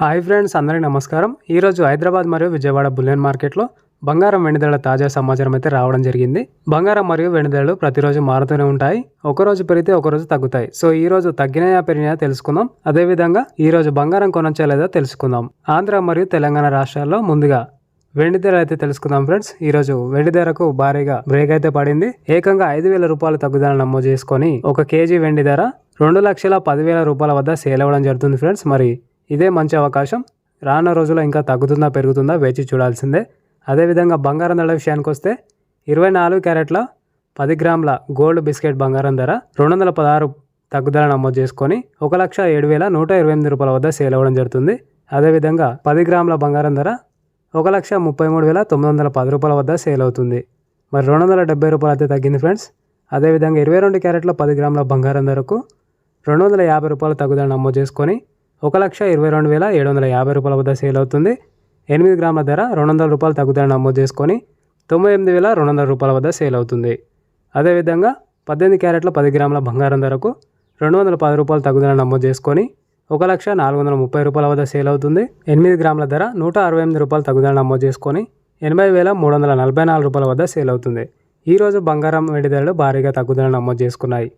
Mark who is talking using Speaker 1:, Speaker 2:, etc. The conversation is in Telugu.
Speaker 1: హాయ్ ఫ్రెండ్స్ అందరికీ నమస్కారం. ఈరోజు హైదరాబాద్ మరియు విజయవాడ బుల్లెన్ మార్కెట్లో బంగారం వెండిదల తాజా సమాచారం అయితే రావడం జరిగింది. బంగారం మరియు వెండిదలలు ప్రతిరోజు మారుతూనే ఉంటాయి. ఒకరోజు పెరిగితే ఒకరోజు తగ్గుతాయి. సో ఈ రోజు తగ్గినాయా పెరిగినాయా తెలుసుకుందాం. అదేవిధంగా ఈ రోజు బంగారం కొనొచ్చా లేదా తెలుసుకుందాం. ఆంధ్ర మరియు తెలంగాణ రాష్ట్రాల్లో ముందుగా వెండి ధర అయితే తెలుసుకుందాం ఫ్రెండ్స్. ఈరోజు వెండి ధరకు భారీగా బ్రేక్ అయితే పడింది. ఏకంగా ఐదు వేల రూపాయలు తగ్గుదల నమోదు చేసుకొని ఒక కేజీ వెండి ధర రెండు లక్షల పదివేల రూపాయల వద్ద సేల్ అవ్వడం జరుగుతుంది ఫ్రెండ్స్. మరి ఇదే మంచి అవకాశం. రానున్న రోజుల్లో ఇంకా తగ్గుతుందా పెరుగుతుందా వేచి చూడాల్సిందే. అదేవిధంగా బంగారం ధర విషయానికి వస్తే ఇరవై నాలుగు క్యారెట్ల పది గ్రాముల గోల్డ్ బిస్కెట్ బంగారం ధర రెండు వందల పదహారు తగ్గుదల నమోదు చేసుకొని ఒక లక్ష ఏడు వేల నూట ఇరవై ఎనిమిది రూపాయల వద్ద సేల్ అవ్వడం జరుగుతుంది. అదేవిధంగా పది గ్రాముల బంగారం ధర ఒక లక్ష ముప్పై మూడు వేల తొమ్మిది వందల పది రూపాయల వద్ద సేల్ అవుతుంది. మరి రెండు వందల డెబ్బై రూపాయలు అయితే తగ్గింది ఫ్రెండ్స్. అదేవిధంగా ఇరవై రెండు క్యారెట్ల పది గ్రాముల బంగారం ధరకు రెండు వందల యాభై రూపాయలు తగ్గుదల నమోదు చేసుకొని ఒక లక్ష ఇరవై రెండు వేల ఏడు వందల యాభై రూపాయల వద్ద సేల్ అవుతుంది. ఎనిమిది గ్రాముల ధర రెండు వందల రూపాయలు తగ్గుదల నమోదు చేసుకొని తొంభై ఎనిమిది వేల రెండు వందల రూపాయల వద్ద సేల్ అవుతుంది. అదేవిధంగా పద్దెనిమిది క్యారెట్ల పది గ్రాముల బంగారం ధరకు రెండు వందల పది రూపాయలు తగ్గుదల నమోదు చేసుకొని ఒక లక్ష నాలుగు వందల ముప్పై రూపాయల వద్ద సేల్ అవుతుంది. ఎనిమిది గ్రాముల ధర నూట అరవై ఎనిమిది రూపాయలు తగ్గుదల నమోదు చేసుకొని ఎనభై వేల మూడు వందల నలభై నాలుగు రూపాయల వద్ద సేల్ అవుతుంది. ఈరోజు బంగారం వెండి ధరలు భారీగా తగ్గుదల నమోదు చేసుకున్నాయి.